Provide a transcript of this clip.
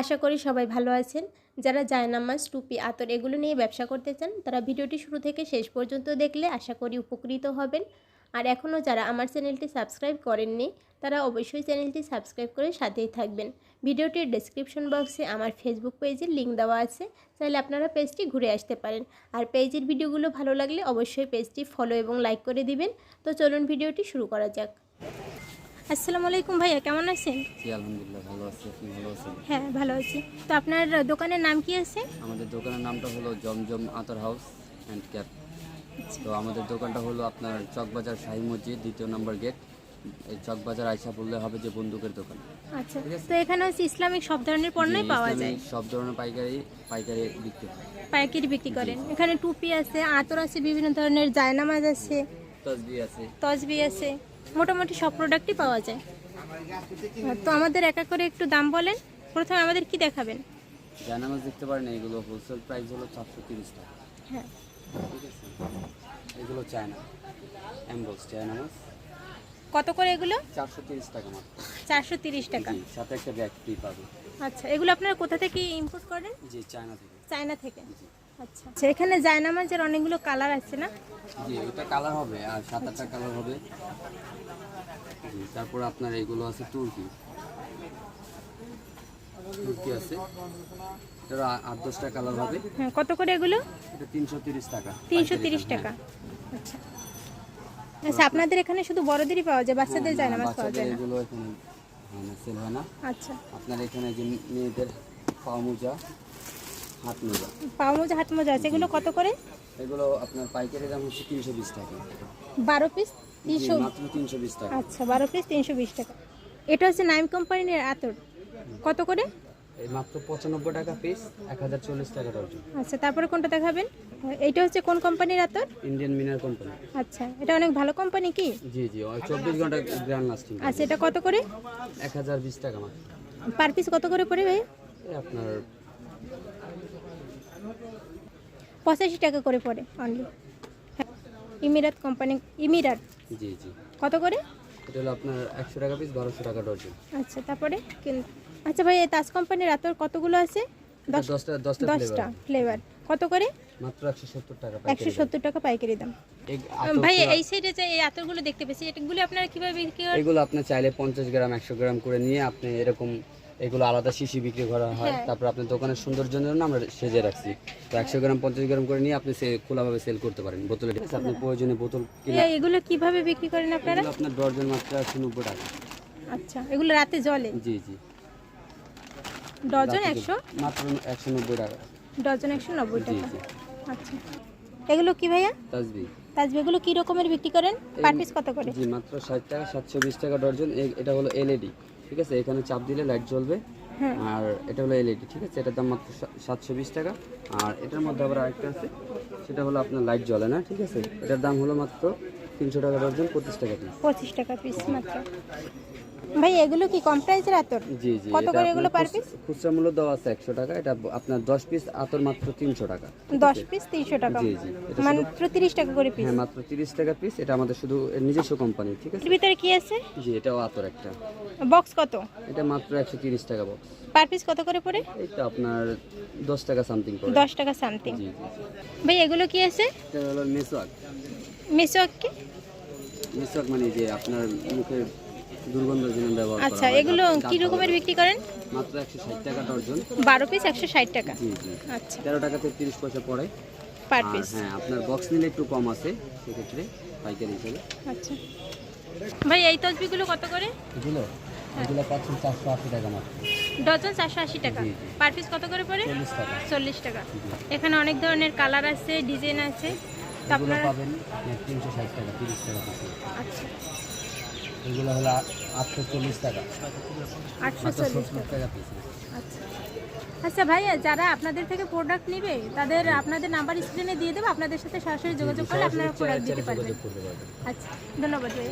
আশা করি সবাই ভালো আছেন। যারা জায়নামাজ, টুপি, আতর এগুলো নিয়ে ব্যবসা করতে চান, তারা ভিডিওটি শুরু থেকে শেষ পর্যন্ত দেখলে আশা করি উপকৃত হবেন। আর এখনও যারা আমার চ্যানেলটি সাবস্ক্রাইব করেননি, তারা অবশ্যই চ্যানেলটি সাবস্ক্রাইব করে সাথেই থাকবেন। ভিডিওটির ডেসক্রিপশন বক্সে আমার ফেসবুক পেজের লিঙ্ক দেওয়া আছে, চাইলে আপনারা পেজটি ঘুরে আসতে পারেন। আর পেজের ভিডিওগুলো ভালো লাগলে অবশ্যই পেজটি ফলো এবং লাইক করে দিবেন। তো চলুন ভিডিওটি শুরু করা যাক। আসসালামু আলাইকুম ভাইয়া কেমন আছেন? জি আলহামদুলিল্লাহ ভালো আছি। আপনি ভালো আছেন? হ্যাঁ ভালো আছি। তো আপনার দোকানের নাম কি আছে? আমাদের দোকানের নামটা হলো জমজম আতর হাউস অ্যান্ড ক্যাপ। তো আমাদের দোকানটা হলো আপনার চকবাজার শাহী মসজিদ দ্বিতীয় নম্বর গেট। এই চকবাজার আইসা বললে হবে যে বন্দুকের দোকান। আচ্ছা তো এখানে হচ্ছে ইসলামিক সব ধরনের পণ্যই পাওয়া যায়? সব ধরনের পাইকারি পাইকারি বিক্রি হয়। পাইকারি বিক্রি করেন। এখানে টুপি আছে আতর আছে বিভিন্ন ধরনের জায়নামাজ আছে তসবি আছে। তসবি আছে। মোটামুটি সব প্রোডাক্টই পাওয়া যায়। তো আমাদের একা করে একটু দাম বলেন। প্রথমে আমাদের কি দেখাবেন? জানামাজ দেখতে পারেন এগুলো হোলসেল প্রাইস হলো চারশো তিরিশ টাকা। হ্যাঁ। ঠিক আছে? এগুলো চায়না অ্যাম্বলস চায়নামাজ কত করে এগুলো? চারশো তিরিশ টাকা মাত্র। চারশো তিরিশ টাকা। সাথে একটা ব্যাগ ফ্রি পাবে। আচ্ছা এগুলো আপনারা কোথা থেকে ইম্পোর্ট করেন? জি চায়না থেকে। চায়না থেকে। আচ্ছা। আচ্ছা এখানে জায়নামাজের অনেকগুলো কালার আছে না? জি এটা কালার হবে আর সাত আটটা কালার হবে। তারপর আপনার এগুলো আছে তুর্কি। তুর্কি আছে। এটা আট দশটা কালার হবে। হ্যাঁ কত করে এগুলো? এটা তিনশো তিরিশ টাকা। তিনশো তিরিশ টাকা। হ্যাঁ। আচ্ছা। আচ্ছা আপনাদের এখানে শুধু বড়দেরই পাওয়া যায় বাচ্চাদের হ্যাঁ, যায় না, পাওয়া যায় এগুলো এখানে সেল হয় না। আচ্ছা। আপনার এখানে যে মেয়েদের পাও মোজা হাত মোজা। পাও মোজা হাত মোজা আছে। এগুলো কত করে? এগুলো আপনার পাইকারি দাম হচ্ছে তিনশো বিশ টাকা। বারো পিস? তিনশো? মাত্র তিনশো বিশ টাকা। আচ্ছা বারো পিস তিনশো বিশ টাকা। এটা হচ্ছে নাইম কোম্পানির আতর। কত করে? এই মাত্র পঁচানব্বই টাকা পিস এক হাজার চল্লিশ টাকা দরজন আচ্ছা তারপরে কোনটা দেখাবেন? এইটা হচ্ছে কোন কোম্পানির আতর? Indian Minar company. আচ্ছা এটা অনেক ভালো কোম্পানি কি? জি জি চব্বিশ ঘণ্টা গ্র্যান্ড লাস্টিং। আচ্ছা এটা কত করে? এক হাজার বিশ টাকা মাত্র। পার পিস কত করে পড়ে ভাই? আপনার পঁচাশি টাকা করে পড়ে অনলি ইমিরাত কোম্পানি ইমিরাত? জি জি। কত করে? এটা হলো আপনার একশো টাকা পিস বারোশো টাকা ডজন আচ্ছা তারপরে আচ্ছা ভাই তাজ কোম্পানির আতর কতগুলো আছে? দশ দশটা দশটা দশটা ফ্লেভার কত করে? মাত্র একশো সত্তর টাকা একশো সত্তর টাকা পাইকারি দাম। ভাই এই সাইডে যে এই আতরগুলো দেখতে পেয়েছি এগুলো আপনারা কীভাবে বিক্রি করেন? এগুলো আপনি চাইলে পঞ্চাশ গ্রাম একশো গ্রাম করে নিয়ে আপনি এরকম এগুলো আলাদা শিশি বিক্রি করা হয়। হ্যাঁ। তারপর আপনার দোকানের সৌন্দর্যের জন্য আমরা সেজে রাখছি। তো একশো গ্রাম পঞ্চাশ গ্রাম করে নিয়ে আপনি সে খোলাভাবে সেল করতে পারেন। বোতলে আপনি প্রয়োজনে বোতল এগুলো কীভাবে বিক্রি করেন আপনারা? আপনার ডর্জন মাত্র একশো নব্বই টাকা। আচ্ছা এগুলো রাতে জলে জি জি। ডজন একশো? মাত্র একশো নব্বই টাকা। ডজন একশো নব্বই টাকা। আচ্ছা। এগুলো কি ভাইয়া? তাজবি। তাজবি এগুলো কি রকমের বিক্রি করেন? পার পিস কত করে? জি মাত্র ষাট টাকা সাতশো বিশ টাকা ডর্জন। এ- এটা হলো এলইডি। ঠিক আছে? এখানে চাপ দিলে লাইট জ্বলবে। হ্যাঁ। আর এটা হলো এলইডি ঠিক আছে? এটার দাম মাত্র সাতশো বিশ টাকা। আর এটার মধ্যে আবার আরেকটা আছে। সেটা হলো আপনার লাইট জ্বলে না ঠিক আছে? এটার দাম হলো মাত্র তিনশো টাকা দশজন পঁচিশ টাকা পিস পঁচিশ টাকা পিস মাত্র। ভাই এগুলো কি কম প্রাইসের আতর? জি জি কত করে এগুলো per খুচ- খুচরা মূল্য দেওয়া আছে একশো টাকা এটা আপনার দশ পিস আতর মাত্র তিনশো টাকা। দশ পিস তিনশো টাকা। জি জি এটা মাত্র তিরিশ টাকা করে পিস হ্যাঁ মাত্র তিরিশ টাকা পিস এটা আমাদের শুধু নিজস্ব কোম্পানি ঠিক আছে? এর ভিতরে কি আছে? জি এটাও আতর একটা। বক্স কত? এটা মাত্র একশো তিরিশ টাকা বক্স পার পিস কত করে পড়ে? এইটা আপনার দশ টাকা সামথিং করে। দশ টাকা সামথিং জি জি ভাই এগুলো কি আছে? এটা হলো মেসওয়াক মেসোয়াক কি? মেসওয়াক মানে যে আপনার মুখের দুর্গন্ধের জন্য ব্যবহার করা আচ্ছা হয়। এগুলো কি রকমের বিক্রি করেন? মাত্র একশো ষাট টাকা ডর্জন বারো পিস একশো ষাট টাকা? জি জি। আচ্ছা। তেরো টাকা থেকে তিরিশ পয়সা পড়ে। পার আর পিস? হ্যাঁ আপনার বক্স নিলে একটু কম আছে সেক্ষেত্রে পাইকারি হিসেবে। আচ্ছা। ভাই এই তসবিগুলো কত করে? এগুলো? এগুলো পাচ্ছেন চারশো আশি টাকা মাত্র। ডজন চারশো আশি টাকা। জি, জি। পার পিস কত করে পড়ে? চল্লিশ টাকা। চল্লিশ টাকা। এখানে অনেক ধরনের কালার আছে ডিজাইন আছে। তো এগুলো আপনারা পাবেন তিনশো ষাট টাকা তিরিশ টাকা পিসে আচ্ছা। এগুলো হলো আটশো চল্লিশ টাকা। আটশো সত্তর টাকা পিস আচ্ছা। আচ্ছা ভাইয়া যারা আপনাদের থেকে প্রোডাক্ট নেবে তাদের আপনাদের নাম্বার স্ক্রিনে দিয়ে দেবো আপনাদের সাথে সরাসরি যোগাযোগ করলে আপনারা প্রোডাক্ট দিতে পারবেন। পারবেন। আচ্ছা ধন্যবাদ ভাই